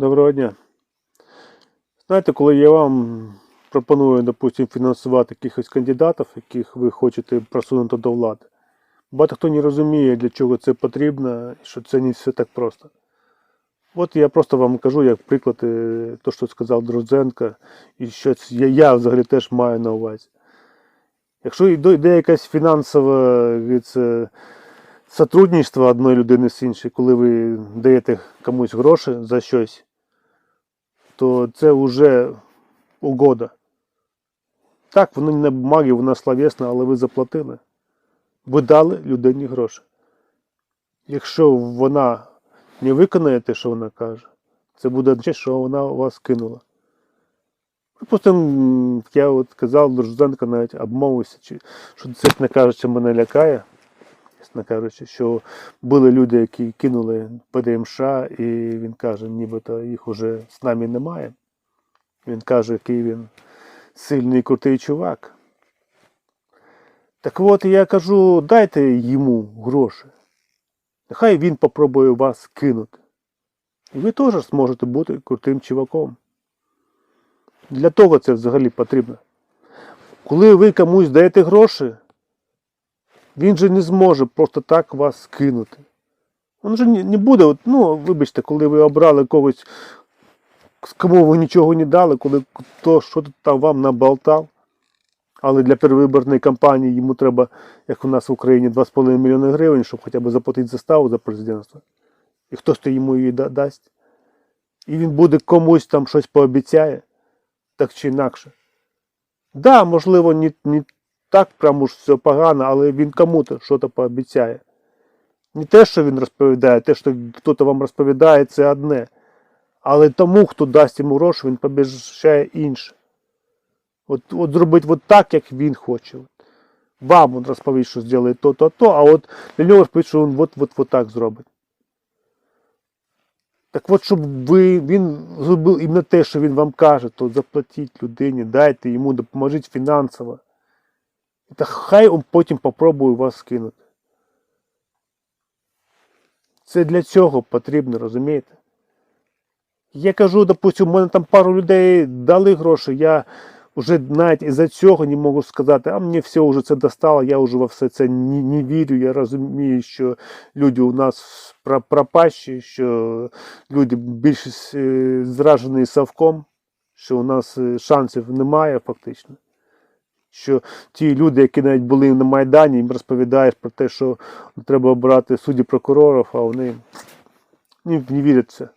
Доброго дня. Знаєте, коли я вам пропоную, допустим, фінансувати якихось кандидатів, яких ви хочете просунути до влади, багато хто не розуміє, для чого це потрібно, що це не все так просто. От я просто вам кажу, як приклад, е, то, що сказав Дрозенко, і що я, я взагалі теж маю на увазі. Якщо йде якась фінансова від це, сотрудничество одної людини з іншою, коли ви даєте комусь гроші за щось, то це вже угода. Так, воно не на бумагі, воно словесно, але ви заплатили. Ви дали людині гроші. Якщо вона не виконає те, що вона каже, це буде означати, що вона вас кинула. Припустимо, я от казав, Дружзенко навіть обмовився, що це, не кажучи, мене лякає, чесно кажучи, що були люди, які кинули ПДМШ, і він каже, нібито їх уже з нами немає. Він каже, який він сильний крутий чувак. Так от я кажу, дайте йому гроші. Нехай він попробує вас кинути. І ви теж зможете бути крутим чуваком. Для того це взагалі потрібно. Коли ви комусь даєте гроші, він же не зможе просто так вас кинути. Він же не буде, от, ну, вибачте, коли ви обрали когось, кому ви нічого не дали, коли хто що там вам наболтав, але для перевиборної кампанії йому треба, як у нас в Україні, 2,5 мільйони гривень, щоб хоча б заплатити заставу за президентство. І хтось то йому її да- дасть. І він буде комусь там щось пообіцяє, так чи інакше. Да, можливо, не, не так прямо ж все погано, але він кому-то щось пообіцяє. Не те, що він розповідає, те, що хтось вам розповідає, це одне. Але тому, хто дасть йому гроші, він побіжає інше. От, от зробить от так, як він хоче. Вам він розповість, що зробить то, то, то, а от для нього розповість, що він от, от, от так зробить. Так от, щоб ви, він зробив іменно те, що він вам каже, то заплатіть людині, дайте йому, допоможіть фінансово. Та хай він потім попробує вас скинути. Це для цього потрібно, розумієте? Я кажу, допустим, у мене там пару людей дали гроші, я вже навіть із-за цього не можу сказати, а мені все вже це достало, я вже во все це не, не вірю. Я розумію, що люди у нас пропащі, що люди більшість е, зражені совком, що у нас е, шансів немає фактично. Що ті люди, які навіть були на Майдані, їм розповідаєш про те, що треба обрати судді прокурорів, а вони не, вірять це.